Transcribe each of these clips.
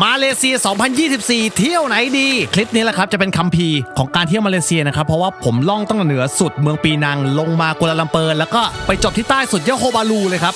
มาเลเซีย 2024 เที่ยวไหนดี คลิปนี้แหละครับจะเป็นคัมภีร์ของการเที่ยวมาเลเซียนะครับ เพราะว่าผมล่องตั้งแต่เหนือสุดเมืองปีนัง ลงมากัวลาลัมเปอร์แล้วก็ไปจบที่ใต้สุดยะโฮบาลูเลยครับ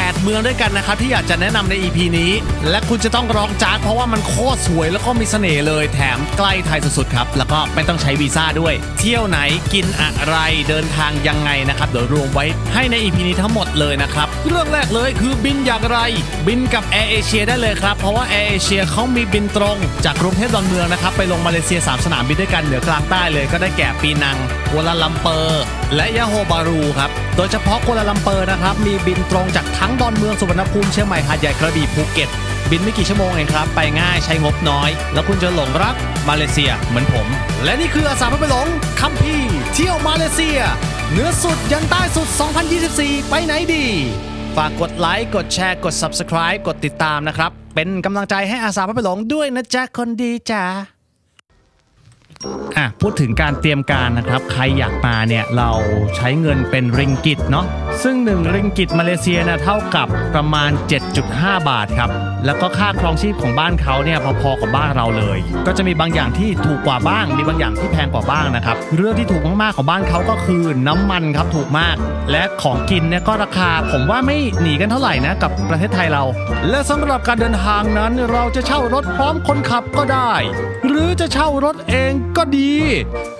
8 เมืองด้วยกันนะครับที่อยากจะแนะนำใน EP นี้ และคุณจะต้องร้องจากเพราะว่ามันโคตรสวยแล้วก็มีเสน่ห์เลยแถมใกล้ไทยสุดๆครับ แล้วก็ไม่ต้องใช้วีซ่าด้วย เที่ยวไหนกินอะไรเดินทางยังไงนะครับเดี๋ยวรวมไว้ให้ใน EP นี้ทั้งหมดเลยนะครับเรื่องแรกเลยคือบินอย่างไร บินกับ Air Asia ได้เลยครับเพราะว่า Air Asia เขามีบินตรง จากกรุงเทพดอนเมืองนะครับไปลงมาเลเซีย3สนามบินด้วยกันเหนือกลางใต้เลยก็ได้แก่ปีนังกัวลาลัมเปอร์ และยะโฮบารูครับ โดยเฉพาะกัวลาลัมเปอร์นะครับ มีบินตรงจากทั้งดอนเมืองสุวรรณภูมิเชียงใหม่หาดใหญ่กระบี่ภูเก็ต บินไม่กี่ชั่วโมงเองครับ ไปง่ายใช้งบน้อย แล้วคุณจะหลงรักมาเลเซียเหมือนผม และนี่คืออาสาพาไปหลงคัมพีเที่ยวมาเลเซียเหนือสุดยันใต้สุด 2024 ไปไหนดี ฝากกดไลค์กดแชร์กด Subscribe กดติดตามนะครับ เป็นกำลังใจให้อาสาพาไปหลงด้วยนะจ๊ะคนดีจ้า อะพูดถึงการเตรียมการนะครับ ใครอยากมาเนี่ยเราใช้เงินเป็นริงกิตเนาะ ซึ่ง 1 ริงกิตมาเลเซียเนี่ยเท่ากับประมาณ 7.5 บาทครับ แล้วก็ค่าครองชีพของบ้านเขาเนี่ยพอๆกับบ้านเราเลย ก็จะมีบางอย่างที่ถูกกว่าบ้าง มีบางอย่างที่แพงกว่าบ้างนะครับ เรื่องที่ถูกมากๆของบ้านเขาก็คือน้ำมันครับถูกมาก และของกินเนี่ยก็ราคาผมว่าไม่หนีกันเท่าไหร่นะกับประเทศไทยเรา และสำหรับการเดินทางนั้นเราจะเช่ารถพร้อมคนขับก็ได้ หรือจะเช่ารถเองก็ดี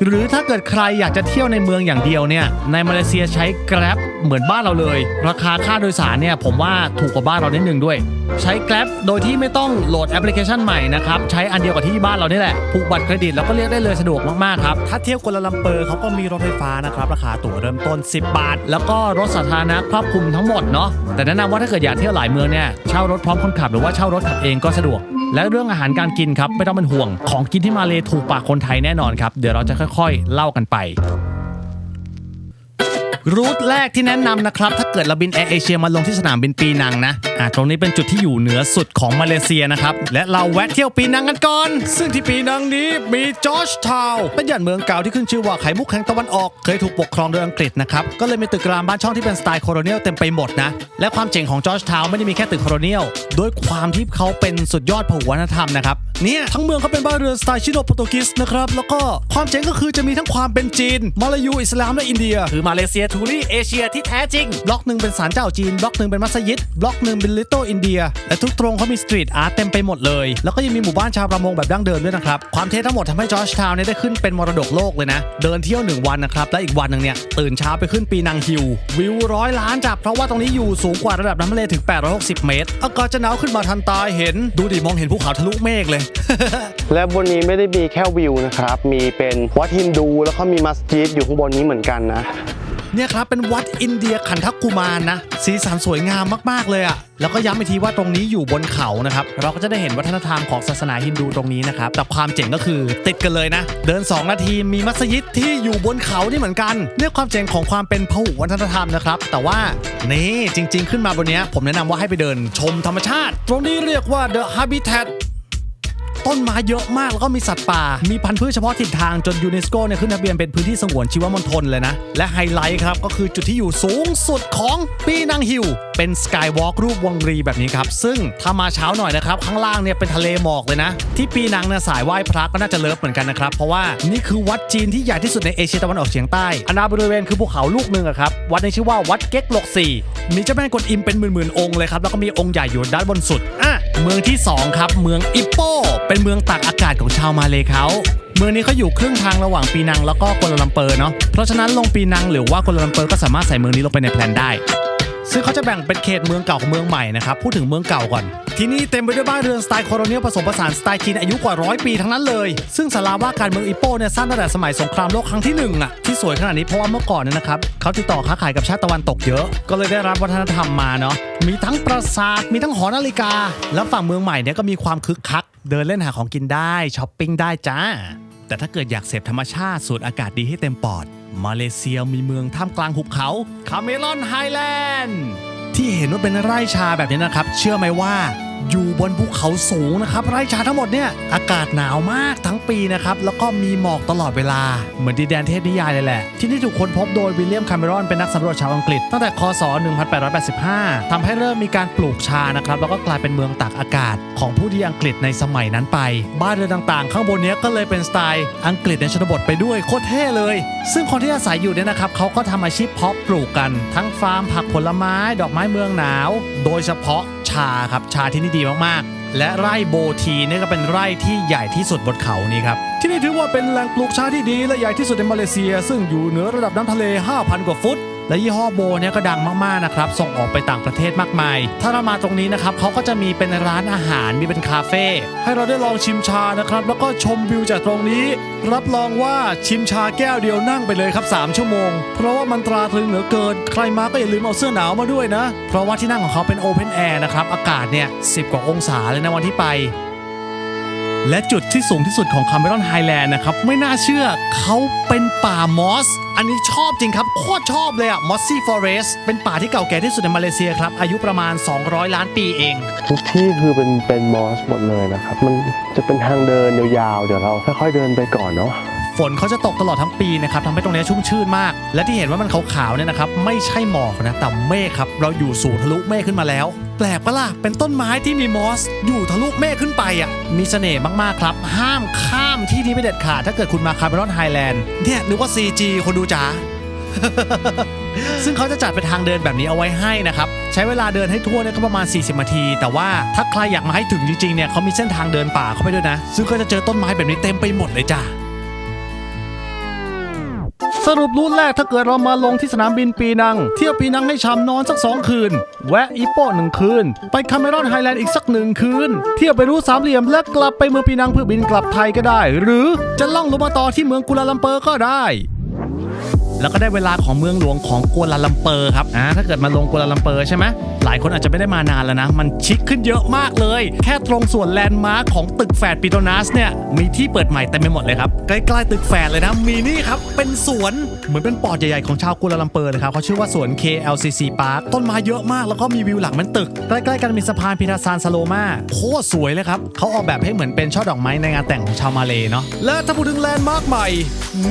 หรือถ้าเกิดใครอยากจะเที่ยวในเมืองอย่างเดียวเนี่ยในมาเลเซียใช้ Grab เหมือนบ้านเราเลย ราคาค่าโดยสารเนี่ยผมว่าถูกกว่าบ้านเรานิดนึงด้วย ใช้ Grab โดยที่ไม่ต้องโหลดแอปพลิเคชันใหม่นะครับ ใช้อันเดียวกับที่บ้านเรานี่แหละผูกบัตรเครดิตแล้วก็เรียกได้เลยสะดวกมากๆครับ ถ้าเที่ยวกัวลาลัมเปอร์เขาก็มีรถไฟฟ้านะครับ ราคาตั๋วเริ่มต้น 10 บาท แล้วก็รถสาธารณะครอบคลุมทั้งหมดเนาะแต่แนะนำว่าถ้าเกิดอยากเที่ยวหลายเมืองเนี่ยเช่ารถพร้อมคนขับหรือว่าเช่ารถขับเองก็สะดวกและเรื่องอาหารการกินครับไม่ต้องเป็นห่วง ของกินที่มาเลถูกปากคนไทยแน่นอนครับ เดี๋ยวเราจะค่อย ๆ เล่ากันไป รูทแรกที่แนะนำนะครับ ถ้าเกิดเราบินแอร์เอเชียมาลงที่สนามบินปีนังนะอ่าตรงนี้เป็นจุดที่อยู่เหนือสุดของมาเลเซียนะครับ และเราแวะเที่ยวปีนังกันก่อน ซึ่งที่ปีนังนี้มีจอร์จทาวน์เป็นย่านเมืองเก่าที่ขึ้นชื่อว่าไข่มุกแห่งตะวันออก เคยถูกปกครองโดยอังกฤษนะครับ ก็เลยมีตึกรามบ้านช่องที่เป็นสไตล์โคโลเนียลเต็มไปหมดนะ และความเจ๋งของจอร์จทาวน์ไม่ได้มีแค่ตึกโคโลเนียลด้วยความที่เขาเป็นสุดยอดพหุวัฒนธรรมนะครับ เนี่ยทั้งเมืองเขาเป็นบ้านเรือนสไตล์ชิโนโปรตุกิสนะครับ แล้วก็ความเจ๋งก็คือจะมีทั้งความเป็นจีน มาลายู อิสลาม และอินเดีย คือมาเลเซียทูรี่เอเชียที่แท้จริง บล็อกหนึ่งเป็นศาลเจ้าจีน บล็อกหนึ่งเป็นมัสยิด บล็อกหนึ่งเป็นลิตเติ้ลอินเดียและทุกตรงเขามีสตรีทอาร์ตเต็มไปหมดเลย แล้วก็ยังมีหมู่บ้านชาวประมงแบบดั้งเดิมด้วยนะครับ ความเท่ทั้งหมดทำให้จอร์จทาวน์เนี่ยได้ขึ้นเป็นมรดกโลกเลยนะ เดินเที่ยวหนึ่งวันนะครับ และอีกวันหนึ่งเนี่ยตื่นเช้าไปขึ้นปีนังฮิลวิวร้อยล้านจ้ะเพราะว่าตรงนี้อยู่สูงกว่าระดับน้ำทะเลถึง 860 เมตร อากาศจะหนาวขึ้นมาทันตาเห็น ดูดิมองเห็นภูเขาทะลุเมฆเลย และบนนี้ไม่ได้มีแค่วิวนะครับ มีเป็นวัดฮินดูแล้วก็มีมัสยิดอยู่ข้างบนนี้เหมือนกันนะ เนี่ยครับเป็นวัดอินเดียขันทักกุมารนะ สีสันสวยงามมากๆเลยอะ่ะแล้วก็ย้ำอีกทีว่าตรงนี้อยู่บนเขานะครับ เราก็จะได้เห็นวัฒนธรรมของศาสนาฮินดูตรงนี้นะครับ แต่ความเจ๋งก็คือติดกันเลยนะ เดิน 2 นาทีมีมัสยิดที่อยู่บนเขานี่เหมือนกันเรียกความเจ๋งของความเป็นพหุวัฒนธรรมนะครับ แต่ว่านี่จริง ๆ ขึ้นมาบนนี้ผมแนะนำว่าให้ไปเดินชมธรรมชาติ ตรงนี้เรียกว่า The Habitat ต้นไม้เยอะมากแล้วก็มีสัตว์ป่า มีพันธุ์พืชเฉพาะถิ่นทางจนยูเนสโกเนี่ยขึ้นทะเบียนเป็นพื้นที่สงวนชีวมณฑลเลยนะ และไฮไลท์ครับก็คือจุดที่อยู่สูงสุดของปีนังฮิลเป็นสกายวอล์กรูปวงรีแบบนี้ครับ ซึ่งถ้ามาเช้าหน่อยนะครับ ข้างล่างเนี่ยเป็นทะเลหมอกเลยนะ ที่ปีนังเนี่ยสายไหว้พระก็น่าจะเลิฟเหมือนกันนะครับ เพราะว่านี่คือวัดจีนที่ใหญ่ที่สุดในเอเชียตะวันออกเฉียงใต้อนาบริเวณคือภูเขาลูกหนึ่งอะครับวัดในชื่อว่าวัดเก๊กหลกสี่มีเจ้าแม่กวนอิมเป็นหมื่นๆองค์เลยครับแล้วก็มีองค์ใหญ่อยู่ด้านบนสุดอ เมืองที่สองครับ เมืองอิปโป เป็นเมืองตากอากาศของชาวมาเลเขาเมืองนี้เขาอยู่ครึ่งทางระหว่างปีนังแล้วก็กัวลาลัมเปอร์เนาะเพราะฉะนั้นลงปีนังหรือว่ากัวลาลัมเปอร์ก็สามารถใส่เมืองนี้ลงไปในแพลนได้ ซึ่งเขาจะแบ่งเป็นเขตเมืองเก่ากับเมืองใหม่นะครับ พูดถึงเมืองเก่าก่อน ที่นี่เต็มไปด้วยบ้านเรือนสไตล์โคโลเนียลผสมผสานสไตล์จีนอายุกว่าร้อยปีทั้งนั้นเลย ซึ่งสาราว่าการเมืองอิปโปเนี่ยสร้างตั้งแต่สมัยสงครามโลกครั้งที่หนึ่งอะที่สวยขนาดนี้เพราะว่าเมื่อก่อนเนี่ยนะครับเขาติดต่อค้าขายกับชาติตะวันตกเยอะ ก็เลยได้รับวัฒนธรรมมาเนาะมีทั้งปราสาทมีทั้งหอนาฬิกา แล้วฝั่งเมืองใหม่เนี่ยก็มีความคึกคัก เดินเล่นหาของกินได้ช้อปปิ้งได้จ้าแต่ถ้าเกิดอยากเสพธรรมชาติสูดอากาศดีให้เต็มปอด มาเลเซียมีเมืองท่ามกลางหุบเขาคาเมลอนไฮแลนด์ที่เห็นว่าเป็นไร่ชาแบบนี้นะครับ เชื่อไหมว่า อยู่บนภูเขาสูงนะครับไร่ชาทั้งหมดเนี่ยอากาศหนาวมากทั้งปีนะครับแล้วก็มีหมอกตลอดเวลา เหมือนดินแดนเทพนิยายเลยแหละ ที่นี่ถูกค้นพบโดยวิลเลียมคาเมรอนเป็นนักสำรวจชาวอังกฤษตั้งแต่คศ 1885ทำให้เริ่มมีการปลูกชานะครับแล้วก็กลายเป็นเมืองตากอากาศ ของผู้ที่อังกฤษในสมัยนั้นไป บ้านเรือนต่างๆ ข้างบนนี้ก็เลยเป็นสไตล์อังกฤษในชนบทไปด้วยโคตรเท่เลย ซึ่งคนที่อาศัยอยู่เนี่ยนะครับเขาก็ทำอาชีพเพาะปลูกกัน ทั้งฟาร์มผักผลไม้ ดอกไม้เมืองหนาว โดยเฉพาะ ชาครับชาที่นี่ดีมากๆ และไร่โบทีนี่ก็เป็นไร่ที่ใหญ่ที่สุดบนเขานี้ครับที่นี่ถือว่าเป็นแหล่งปลูกชาที่ดีและใหญ่ที่สุดในมาเลเซีย ซึ่งอยู่เหนือระดับน้ำทะเล 5,000 กว่าฟุต และยี่ห้อโบเนี่ยก็ดังมากๆนะครับส่งออกไปต่างประเทศมากมาย ถ้าเรามาตรงนี้นะครับเขาก็จะมีเป็นร้านอาหารมีเป็นคาเฟ่ให้เราได้ลองชิมชานะครับแล้วก็ชมวิวจากตรงนี้ รับรองว่าชิมชาแก้วเดียวนั่งไปเลยครับ 3 ชั่วโมง เพราะว่ามันตราตรึงเหลือเกิน ใครมาก็อย่าลืมเอาเสื้อหนาวมาด้วยนะ เพราะว่าที่นั่งของเขาเป็นโอเพนแอร์นะครับอากาศเนี่ย10กว่าองศาเลยนะวันที่ไป และจุดที่สูงที่สุดของคาเมรอนไฮแลนด์นะครับ ไม่น่าเชื่อเขาเป็นป่ามอส อันนี้ชอบจริงครับ โคตรชอบเลยอะมอสซี่ฟอเรสเป็นป่าที่เก่าแก่ที่สุดในมาเลเซียครับ อายุประมาณ 200 ล้านปีเอง ทุกที่คือเป็นเป็นมอสหมดเลยนะครับ มันจะเป็นทางเดินยาวๆ เดี๋ยวเราค่อยๆเดินไปก่อนเนาะฝนเขาจะตกตลอดทั้งปีนะครับทำให้ตรงนี้ชุ่มชื่นมาก และที่เห็นว่ามันขาวๆเนี่ยนะครับไม่ใช่หมอกนะแต่เมฆครับเราอยู่สูงทะลุเมฆขึ้นมาแล้ว แปลกปะล่ะ เป็นต้นไม้ที่มีมอส อยู่ทะลุเมฆขึ้นไปอะ มีเสน่ห์มากๆครับ ห้ามข้ามที่นี้ไปเด็ดขาด ถ้าเกิดคุณมาคาร์เมรอนไฮแลนด์ เนี่ยนึกว่า CG คนดูจ๋า ซึ่งเขาจะจัดเป็นทางเดินแบบนี้เอาไว้ให้นะครับ ใช้เวลาเดินให้ทั่วเนี่ยก็ประมาณ 40นาที แต่ว่าถ้าใครอยากมาให้ถึงจริงๆเนี่ยเขามีเส้นทางเดินป่าเข้าไปด้วยนะ ซึ่งก็จะเจอต้นไม้แบบนี้เต็มไปหมดเลยจ้า สรุปรุ่นแรกถ้าเกิดเรามาลงที่สนามบินปีนัง เที่ยวปีนังให้ชำนอนสัก 2 คืน แวะอีโป้หนึ่งคืน ไปคาเมรอนไฮแลนด์อีกสักหนึ่งคืน เที่ยวไปรู้สามเหลี่ยมและกลับไปเมืองปีนังเพื่อบินกลับไทยก็ได้ หรือจะล่องลงมาต่อที่เมืองกุลาลัมเปอร์ก็ได้ แล้วก็ได้เวลาของเมืองหลวงของกัวลาลัมเปอร์ครับอ่าถ้าเกิดมาลงกัวลาลัมเปอร์ใช่ไหมหลายคนอาจจะไม่ได้มานานแล้วนะ มันชิคขึ้นเยอะมากเลย แค่ตรงส่วนแลนด์มาร์คของตึกแฝดปิโตนัสเนี่ยมีที่เปิดใหม่เต็มไปหมดเลยครับใกล้ๆตึกแฝดเลยนะมีนี่ครับเป็นสวนเหมือนเป็นปอดใหญ่ๆของชาวกัวลาลัมเปอร์เลยครับเขาชื่อว่าสวน KLCC Park ต้นไม้เยอะมากแล้วก็มีวิวหลังมันตึกใกล้ๆกันมีสะพานพิทาซานซาโลมาโคตรสวยเลยครับเขาออกแบบให้เหมือนเป็นช่อดอกไม้ในงานแต่งของชาวมาเลยเนาะและถ้าพูดถึงแลนด์มาร์คใหม่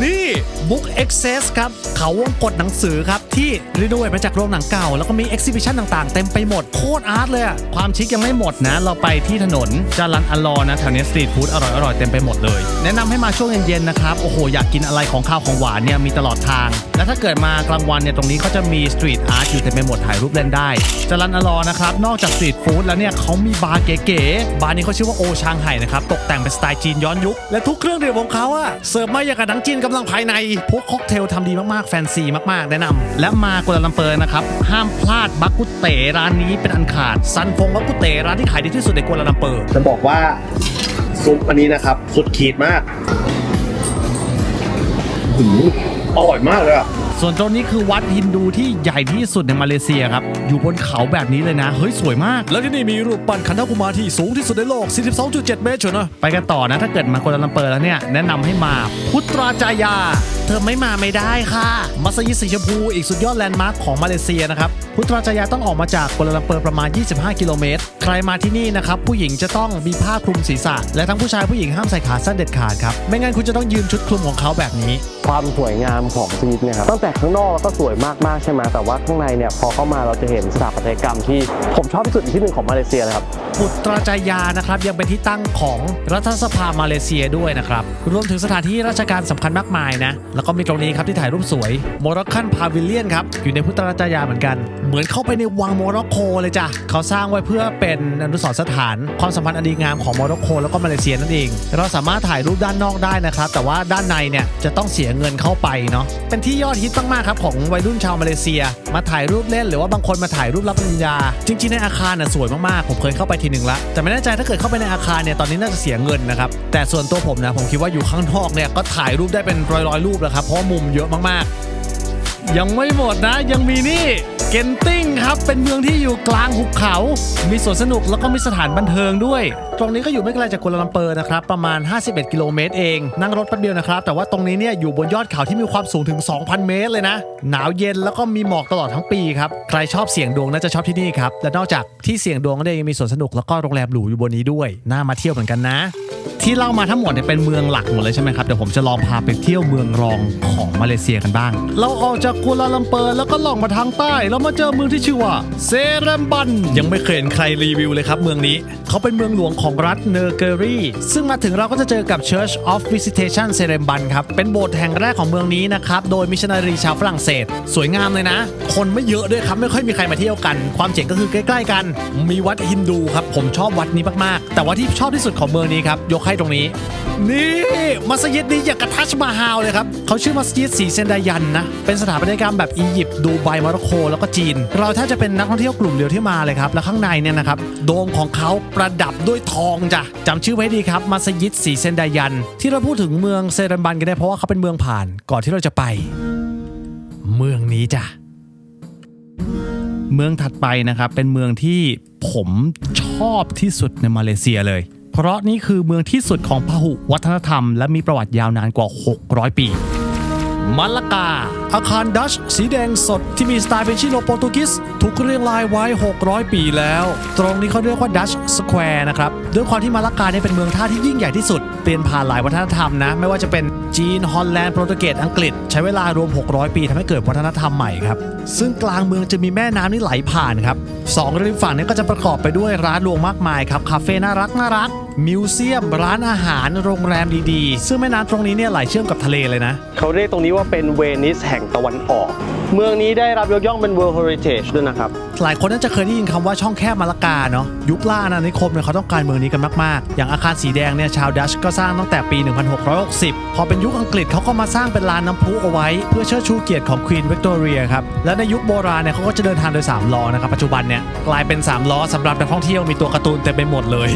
นี่ Book Access ครับเขาวงกดหนังสือครับ ที่รีโนเวทมาจากโรงหนังเก่า แล้วก็มี Exhibition ต่างๆ เต็มไปหมดโคตรอาร์ตเลยอะความชิคยังไม่หมดนะ เราไปที่ถนนจารันอัลลอนะแถวนี้สตรีทฟู้ดอร่อยๆเต็มไปหมดเลย แนะนำให้มาช่วงเย็นๆนะครับโอ้โหอยากกินอะไรของข้าวของหวานเนี่ยมีตลอดทาง และถ้าเกิดมากลางวันเนี่ยตรงนี้เขาจะมีสตรีทอาร์ตอยู่เต็มไปหมดถ่ายรูปเล่นได้จารันอัลลอนะครับนอกจากสตรีทฟู้ดแล้วเนี่ยเขามีบาร์เก๋ๆบาร์นี้เขาชื่อว่าโอชางไห่นะครับตกแต่งเป็นสไตล์จีนย้อนยุคและทุกเครื่องดื่มของเขาอะเสิร์ฟมาอย่างกับหนังจีนกำลังภายในพวกค็อกเทลทำดีมากๆ แฟนซีมากๆ แนะนำและมากัวลาลัมเปอร์นะครับ ห้ามพลาดบักกุเตร้านนี้เป็นอันขาด ซันฟงบักกุเตร้านที่ขายดีที่สุดในกัวลาลัมเปอร์ จะบอกว่าซุปอันนี้นะครับ สุดขีดมากหืมอร่อยมากเลยอะส่วนตรงนี้คือวัดฮินดูที่ใหญ่ที่สุดในมาเลเซียครับ อยู่บนเขาแบบนี้เลยนะ เฮ้ย สวยมาก แล้วที่นี่มีรูปปั้นคันธกุมารที่สูงที่สุดในโลก 42.7 เมตรเชียวนะ ไปกันต่อนะ ถ้าเกิดมากัวลาลัมเปอร์แล้วเนี่ย แนะนำให้มาพุตราจายาเธอไม่มาไม่ได้ค่ะ มัสยิดสีชมพูอีกสุดยอดแลนด์มาร์คของมาเลเซียนะครับ พุตราจายาต้องออกมาจากกัวลาลัมเปอร์ประมาณ 25 กิโลเมตร ใครมาที่นี่นะครับ ผู้หญิงจะต้องมีผ้าคลุมศีรษะ และทั้งผู้ชายผู้หญิงห้ามใส่ขาสั้นเด็ดขาดครับ ไม่งั้นคุณจะต้องยืมชุดคลุมของเขาแบบนี้ ความสวยงามของสวิตเนี่ยครับตั้งแต่ข้างนอกก็สวยมากๆใช่ไหมแต่ว่าข้างในเนี่ยพอเข้ามาเราจะเห็นสถาปัตยกรรมที่ผมชอบที่สุดอีกที่หนึ่งของมาเลเซียเลยครับปุตราจายานะครับยังเป็นที่ตั้งของรัฐสภามาเลเซียด้วยนะครับรวมถึงสถานที่ราชการสำคัญมากมายนะแล้วก็มีตรงนี้ครับที่ถ่ายรูปสวยโมร็อกคันพาวิเลียนครับอยู่ในพุตราจายาเหมือนกัน เหมือนเข้าไปในวังโมร็อกโกเลยจ้ะเขาสร้างไว้เพื่อเป็นอนุสรณ์สถานความสัมพันธ์อันดีงามของโมร็อกโกแล้วก็มาเลเซียนั่นเอง เราสามารถถ่ายรูปด้านนอกได้นะครับ แต่ว่าด้านในเนี่ยจะต้องเสียเงินเข้าไปเนาะเป็นที่ยอดฮิตมากๆครับของวัยรุ่นชาวมาเลเซีย มาถ่ายรูปเล่นหรือว่าบางคนมาถ่ายรูปรับปริญญา จริง ๆ ในอาคารน่ะสวยมากๆผมเคยเข้าไปทีหนึ่งละแต่ไม่แน่ใจถ้าเกิดเข้าไปในอาคารเนี่ยตอนนี้น่าจะเสียเงินนะครับแต่ส่วนตัวผมนะผมคิดว่าอยู่ข้างนอกเนี่ยก็ถ่ายรูปได้เป็นร้อยๆรูปแล้วครับ เพราะมุมเยอะมากๆ ยังไม่หมดนะยังมีนี่ เกนติ้งครับ เป็นเมืองที่อยู่กลางหุบเขา มีสวนสนุกแล้วก็มีสถานบันเทิงด้วย ตรงนี้ก็อยู่ไม่ไกลจากกัวลาลัมเปอร์นะครับ ประมาณ 51 กิโลเมตรเอง นั่งรถแป๊บเดียวนะครับ แต่ว่าตรงนี้เนี่ยอยู่บนยอดเขาที่มีความสูงถึง 2,000 เมตรเลยนะ หนาวเย็นแล้วก็มีหมอกตลอดทั้งปีครับ ใครชอบเสี่ยงดวงน่าจะชอบที่นี่ครับ และนอกจากที่เสี่ยงดวงก็ยังมีสวนสนุกแล้วก็โรงแรมหรูอยู่บนนี้ด้วย น่ามาเที่ยวเหมือนกันนะ ที่เล่ามาทั้งหมดเนี่ยเป็นเมืองหลักหมดเลยใช่ไหมครับ เดี๋ยวผมจะลองพาไปเที่ยวเมืองรองของมาเลเซียกันบ้าง เราออกจากกัวลาลัมเปอร์แล้วก็ล่องมาทางใต้แล้วมาเจอเมืองที่ชื่อว่าเซเรมบัน ยังไม่เคยเห็นใครรีวิวเลยครับเมืองนี้ เขาเป็นเมืองหลวงของรัฐเนอร์เกอรีซึ่งมาถึงเราก็จะเจอกับ Church of Visitation เซเรมบันครับ เป็นโบสถ์แห่งแรกของเมืองนี้นะครับ โดยมิชชันนารีชาวฝรั่งเศส สวยงามเลยนะ คนไม่เยอะด้วยครับ ไม่ค่อยมีใครมาเที่ยวกัน ความเจ๋งก็คือใกล้ ๆ กัน มีวัดฮินดูครับ ผมชอบวัดนี้มากๆ แต่ว่าที่ชอบที่สุดของเมืองนี้ครับ ยกให้ตรงนี้ นี่มัสยิดนี้อย่างกระทัชมาฮาลเลยครับ เขาชื่อมัสยิดสีเซนดายันนะ เป็นสถาปัตยกรรมแบบอียิปต์ดูไบโมร็อกโกแล้วก็จีน เราแทบจะเป็นนักท่องเที่ยวกลุ่มเดียวที่มาเลยครับ และข้างในเนี่ยนะครับโดมของเขาประดับด้วยทองจ้ะจำชื่อไว้ดีครับมัสยิดสีเซนดายัน ที่เราพูดถึงเมืองเซรันบันกันได้เพราะว่าเขาเป็นเมืองผ่านก่อนที่เราจะไป เมืองนี้จ้ะเมืองถัดไปนะครับเป็นเมืองที่ผมชอบที่สุดในมาเลเซียเลย เพราะนี่คือเมืองที่สุดของพหุวัฒนธรรม และมีประวัติยาวนานกว่า 600 ปีมาลกา อาคารดัชสีแดงสดที่มีสไตล์เป็นชิโนโปรตุกิสถูกเรียงรายไว้ 600 ปีแล้ว ตรงนี้เขาเรียกว่าดัชสแควร์นะครับ ด้วยความที่มาลากาเนี่ยเป็นเมืองท่าที่ยิ่งใหญ่ที่สุด เปลี่ยนผ่านหลายวัฒนธรรมนะ ไม่ว่าจะเป็นจีน ฮอลแลนด์ โปรตุเกส อังกฤษ ใช้เวลารวม 600 ปีทำให้เกิดวัฒนธรรมใหม่ครับ ซึ่งกลางเมืองจะมีแม่น้ำที่ไหลผ่านครับสองริมฝั่งนี้ก็จะประกอบไปด้วยร้านรวงมากมายครับ คาเฟ่น่ารักน่ารัก มิวเซียม ร้านอาหาร โรงแรมดีๆ ซึ่งแม่น้ำตรงนี้เนี่ยไหลเชื่อมกับทะเลเลยนะ เขาเรียกตรงนี้ว่าเป็นเวนิสแห่งตะวันออก เมืองนี้ได้รับยกย่องเป็น World Heritage ด้วยนะครับ หลายคนน่าจะเคยได้ยินคำว่าช่องแคบมาลากาเนาะยุคล่าอาณานิคมเนี่ยเขาต้องการเมืองนี้กันมาก ๆ อย่างอาคารสีแดงเนี่ยชาวดัชก็สร้างตั้งแต่ปี 1660 พอเป็นยุคอังกฤษเขาก็มาสร้างเป็นลานน้ำพุเอาไว้ เพื่อเชิดชูเกียรติของควีนวิกตอเรียครับและในยุคโบราณเนี่ยเขาก็จะเดินทางโดย3ล้อนะครับปัจจุบันเนี่ยกลายเป็น3ล้อสำหรับนักท่องเที่ยวมีตัวการ์ตูนเต็มไปหมดเลย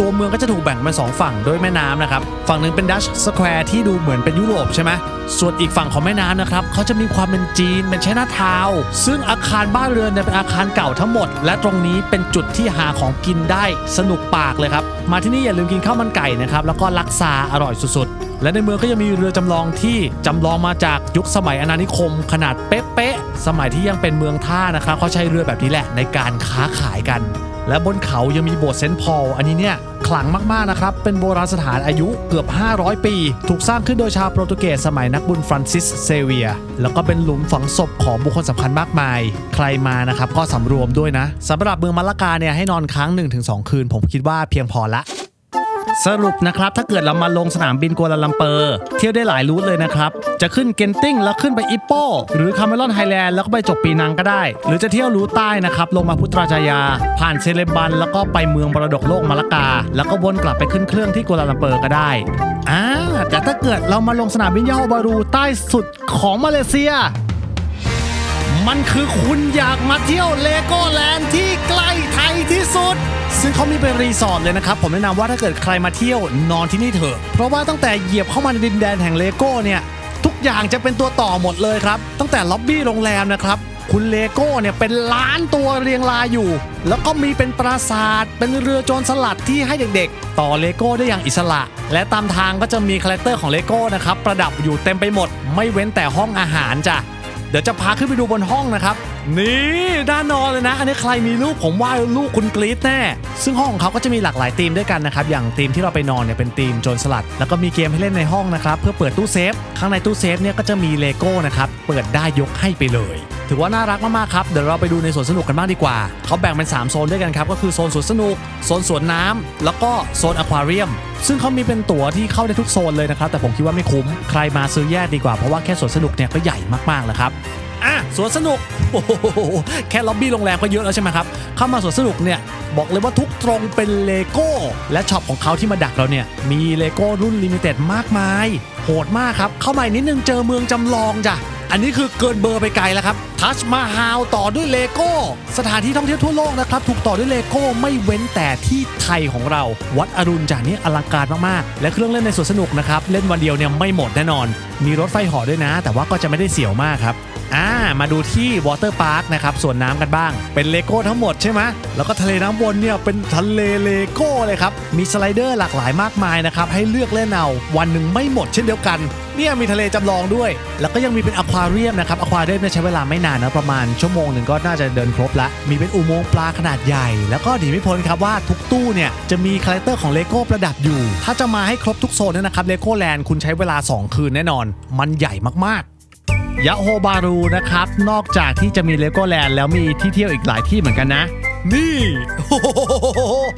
ตัวเมืองก็จะถูกแบ่งเป็นสองฝั่งโดยแม่น้ำนะครับ ฝั่งหนึ่งเป็นดัชสแควร์ที่ดูเหมือนเป็นยุโรปใช่ไหมส่วนอีกฝั่งของแม่น้ำนะครับเขาจะมีความเป็นจีนเป็นไชน่าทาว ซึ่งอาคารบ้านเรือนเนี่ยเป็นอาคารเก่าทั้งหมด และตรงนี้เป็นจุดที่หาของกินได้สนุกปากเลยครับ มาที่นี่อย่าลืมกินข้าวมันไก่นะครับแล้วก็ลักซาอร่อยสุดๆ และในเมืองก็ยังมีเรือจำลองที่จำลองมาจากยุคสมัยอาณานิคม ขนาดเป๊ะๆสมัยที่ยังเป็นเมืองท่านะครับเขาใช้เรือแบบนี้แหละในการค้าขายกัน และบนเขายังมีโบสถ์เซนต์พอลอันนี้เนี่ย ขลังมากๆนะครับ เป็นโบราณสถานอายุเกือบ 500 ปี ถูกสร้างขึ้นโดยชาวโปรตุเกสสมัยนักบุญฟรานซิสเซเวีย แล้วก็เป็นหลุมฝังศพของบุคคลสำคัญมากมาย ใครมานะครับก็สำรวมด้วยนะสำหรับเมืองมาลากาเนี่ยให้นอนค้าง 1-2 คืน ผมคิดว่าเพียงพอละ สรุปนะครับถ้าเกิดเรามาลงสนามบินกัวลาลัมเปอร์ เที่ยวได้หลายรูทเลยนะครับ จะขึ้นเกนติ้งแล้วขึ้นไปอิปโป หรือคาเมรอนไฮแลนด์แล้วก็ไปจบปีนังก็ได้ หรือจะเที่ยวรูทใต้นะครับ ลงมาพุตราจายา ผ่านเซเลบัน แล้วก็ไปเมืองมรดกโลกมาลากา แล้วก็วนกลับไปขึ้นเครื่องที่กัวลาลัมเปอร์ก็ได้อ่าแต่ถ้าเกิดเรามาลงสนามบินยาโฮบารูใต้สุดของมาเลเซีย มันคือคุณอยากมาเที่ยวเลโก้แลนด์ที่ใกล้ไทยที่สุด ซึ่งเขามีเป็นรีสอร์ทเลยนะครับ ผมแนะนำว่าถ้าเกิดใครมาเที่ยวนอนที่นี่เถอะ เพราะว่าตั้งแต่เหยียบเข้ามาในดินแดนแห่งเลโก้เนี่ยทุกอย่างจะเป็นตัวต่อหมดเลยครับ ตั้งแต่ล็อบบี้โรงแรมนะครับคุณเลโก้เนี่ยเป็นล้านตัวเรียงรายอยู่ แล้วก็มีเป็นปราสาท เป็นเรือโจรสลัดที่ให้เด็กๆ ต่อเลโก้ได้อย่างอิสระ และตามทางก็จะมีคาแรคเตอร์ของเลโก้นะครับ ประดับอยู่เต็มไปหมด ไม่เว้นแต่ห้องอาหารจ้ะ เดี๋ยวจะพาขึ้นไปดูบนห้องนะครับ นี่ด้านนอนเลยนะ อันนี้ใครมีลูกผมว่าลูกคุณกรี๊ดแน่ ซึ่งห้องของเขาก็จะมีหลากหลายธีมด้วยกันนะครับ อย่างธีมที่เราไปนอนเนี่ยเป็นธีมโจรสลัด แล้วก็มีเกมให้เล่นในห้องนะครับ เพื่อเปิดตู้เซฟ ข้างในตู้เซฟเนี่ยก็จะมีเลโก้นะครับ เปิดได้ยกให้ไปเลย ถือว่าน่ารักมากๆครับ เดี๋ยวเราไปดูในสวนสนุกกันบ้างดีกว่า เขาแบ่งเป็น 3 โซนด้วยกันครับ ก็คือโซนสวนสนุก โซนสวนน้ำแล้วก็โซนอควาเรียม ซึ่งเขามีเป็นตั๋วที่เข้าได้ทุกโซนเลยนะครับ แต่ผมคิดว่าไม่คุ้ม ใครมาซื้อแยกดีกว่า เพราะว่าแค่สวนสนุกเนี่ยก็ใหญ่มากๆแล้วครับอะสวนสนุกโอ้โหแค่ล็อบบี้โรงแรมก็เยอะแล้วใช่ไหมครับ เข้ามาสวนสนุกเนี่ย บอกเลยว่าทุกตรงเป็นเลโก้ และช็อปของเขาที่มาดักเราเนี่ย มีเลโก้รุ่นลิมิเต็ดมากมาย โหดมากครับ เข้ามาอีกนิดนึงเจอเมืองจำลองจ้ะ อันนี้คือเกินเบอร์ไปไกลแล้วครับ ทัชมาฮาลต่อด้วยเลโก้ สถานที่ท่องเที่ยวทั่วโลกนะครับ ถูกต่อด้วยเลโก้ไม่เว้นแต่ที่ไทยของเรา วัดอรุณจากนี้อลังการมากๆ และเครื่องเล่นในสวนสนุกนะครับ เล่นวันเดียวเนี่ยไม่หมดแน่นอน มีรถไฟหอด้วยนะ แต่ว่าก็จะไม่ได้เสียวมากครับ อ่ามาดูที่วอเตอร์พาร์คนะครับส่วนน้ำกันบ้าง เป็นเลโก้ทั้งหมดใช่ไหมแล้วก็ทะเลน้ำวนเนี่ยเป็นทะเลเลโก้เลยครับ มีสไลเดอร์หลากหลายมากมายนะครับ ให้เลือกเล่นเอาวันหนึ่งไม่หมดเช่นเดียวกัน เนี่ยมีทะเลจำลองด้วย แล้วก็ยังมีเป็นอควาเรียมนะครับอควาเรียมใช้เวลาไม่นานนะประมาณชั่วโมงหนึ่งก็น่าจะเดินครบละมีเป็นอุโมงค์ปลาขนาดใหญ่ แล้วก็ดีไม่พ้นครับว่าทุกตู้เนี่ยจะมีคาแรคเตอร์ของเลโก้ประดับอยู่ ถ้าจะมาให้ครบทุกโซนเนี่ยนะครับเลโก้แลนด์คุณใช้เวลา 2 คืนแน่นอน มันใหญ่มากๆ ยะโฮบารูนะครับ นอกจากที่จะมีเลโกแลนด์แล้วมีที่เที่ยวอีกหลายที่เหมือนกันนะ นี่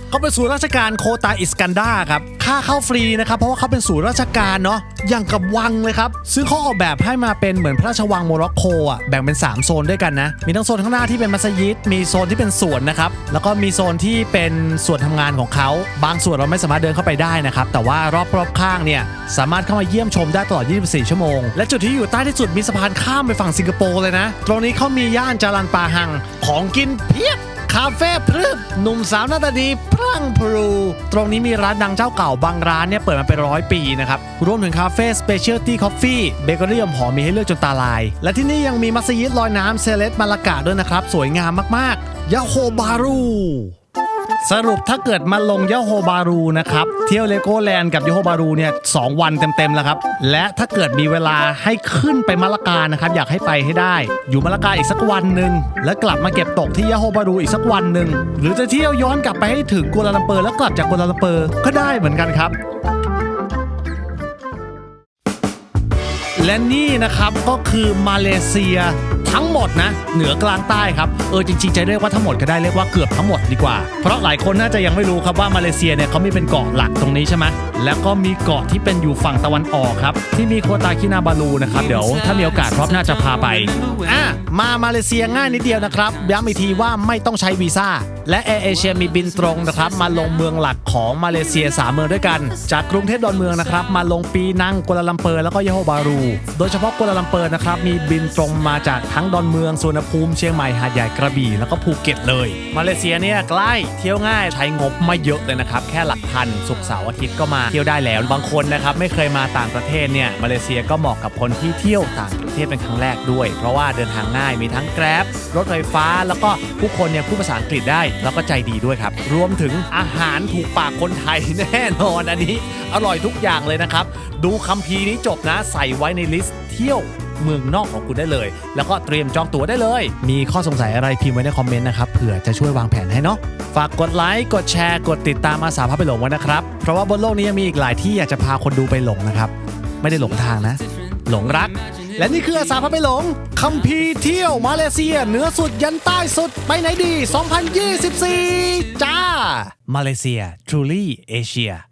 เขาเป็นศูนย์ราชการโคตาอิสกันดาครับ ค่าเข้าฟรีนะครับ เพราะว่าเขาเป็นศูนย์ราชการเนาะอย่างกับวังเลยครับ ซึ่งเขาออกแบบให้มาเป็นเหมือนพระราชวังโมร็อกโกอะแบ่งเป็น 3 โซนด้วยกันนะ มีทั้งโซนข้างหน้าที่เป็นมัสยิด มีโซนที่เป็นสวนนะครับ แล้วก็มีโซนที่เป็นส่วนทำงานของเขา บางส่วนเราไม่สามารถเดินเข้าไปได้นะครับ แต่ว่ารอบๆข้างเนี่ยสามารถเข้ามาเยี่ยมชมได้ตลอด 24 ชั่วโมง และจุดที่อยู่ใต้ที่สุดมีสะพานข้ามไปฝั่งสิงคโปร์เลยนะ ตรงนี้เขามีย่านจารันปาหังของกินเพียบ คาเฟ่พรึบหนุ่มสาวหน้าตาดีพรั่งพรู ตรงนี้มีร้านดังเจ้าเก่าบางร้านเนี่ยเปิดมาเป็นร้อยปีนะครับ รวมถึงคาเฟ่สเปเชียลตี้คอฟฟี่เบเกอรี่หอมมีให้เลือกจนตาลาย และที่นี่ยังมีมัสยิดลอยน้ำเซเลสมาลากาด้วยนะครับ สวยงามมากๆยาโฮบารู สรุปถ้าเกิดมาลงยะโฮบารูนะครับ เที่ยวเลโกแลนด์กับยะโฮบารูเนี่ยสองวันเต็มๆแล้วครับ และถ้าเกิดมีเวลาให้ขึ้นไปมะละกานะครับ อยากให้ไปให้ได้ อยู่มะละกาอีกสักวันหนึ่งแล้วกลับมาเก็บตกที่ยะโฮบารูอีกสักวันหนึ่งหรือจะเที่ยวย้อนกลับไปให้ถึงกัวลาลัมเปอร์แล้วกลับจากกัวลาลัมเปอร์ก็ได้เหมือนกันครับและนี่นะครับก็คือมาเลเซีย ทั้งหมดนะ เหนือกลางใต้ครับเออจริงๆจะเรียกว่าทั้งหมดก็ได้เรียกว่าเกือบทั้งหมดดีกว่า เพราะหลายคนน่าจะยังไม่รู้ครับว่ามาเลเซียเนี่ยเขามีเป็นเกาะหลักตรงนี้ใช่ไหมแล้วก็มีเกาะที่เป็นอยู่ฝั่งตะวันออกครับ ที่มีโคตาคินาบาลูนะครับเดี๋ยวถ้ามีโอกาสพรอบน่าจะพาไปอะมามาเลเซียง่ายนิดเดียวนะครับย้ำอีกทีว่าไม่ต้องใช้วีซ่าและแอร์เอเชียมีบินตรงนะครับมาลงเมืองหลักของมาเลเซีย 3 เมืองด้วยกัน จากกรุงเทพดอนเมืองนะครับมาลงปีนังกัวลาลัมเปอร์แล้วก็ยะโฮบารู โดยเฉพาะกัวลาลัมเปอร์นะครับมีบินตรงมาจากทั้งดอนเมืองสุวรรณภูมิเชียงใหม่หาดใหญ่กระบี่แล้วก็ภูเก็ตเลย มาเลเซียเนี่ยใกล้เที่ยวง่ายใช้งบไม่เยอะเลยนะครับแค่หลักพันศุกร์เสาร์อาทิตย์ก็มาเที่ยวได้แล้ว บางคนนะครับไม่เคยมาต่างประเทศเนี่ยมาเลเซียก็เหมาะกับคนที่เที่ยวต่างประเทศเป็นครั้งแรกด้วย เพราะว่าเดินทางง่ายมีทั้งแกร็บรถไฟฟ้า แล้วก็ผู้คนเนี่ยพูดภาษาอังกฤษได้ แล้วก็ใจดีด้วยครับ รวมถึงอาหารถูกปากคนไทยแน่นอนอันนี้ อร่อยทุกอย่างเลยนะครับ ดูคัมภีร์นี้จบนะใส่ไว้ในลิสต์ เที่ยวเมืองนอกของคุณได้เลย แล้วก็เตรียมจองตั๋วได้เลย มีข้อสงสัยอะไรพิมพ์ไว้ในคอมเมนต์นะครับเผื่อจะช่วยวางแผนให้เนาะฝากกดไลค์กดแชร์ กดติดตามอาสาพาไปหลงไว้นะครับ เพราะว่าบนโลกนี้ยังมีอีกหลายที่อยากจะพาคนดูไปหลงนะครับ ไม่ได้หลงทางนะ หลงรัก และนี่คืออาสาพาไปหลงคัมภีร์เที่ยวมาเลเซียเหนือสุดยันใต้สุดไปไหนดี 2024 จ้า มาเลเซีย truly Asia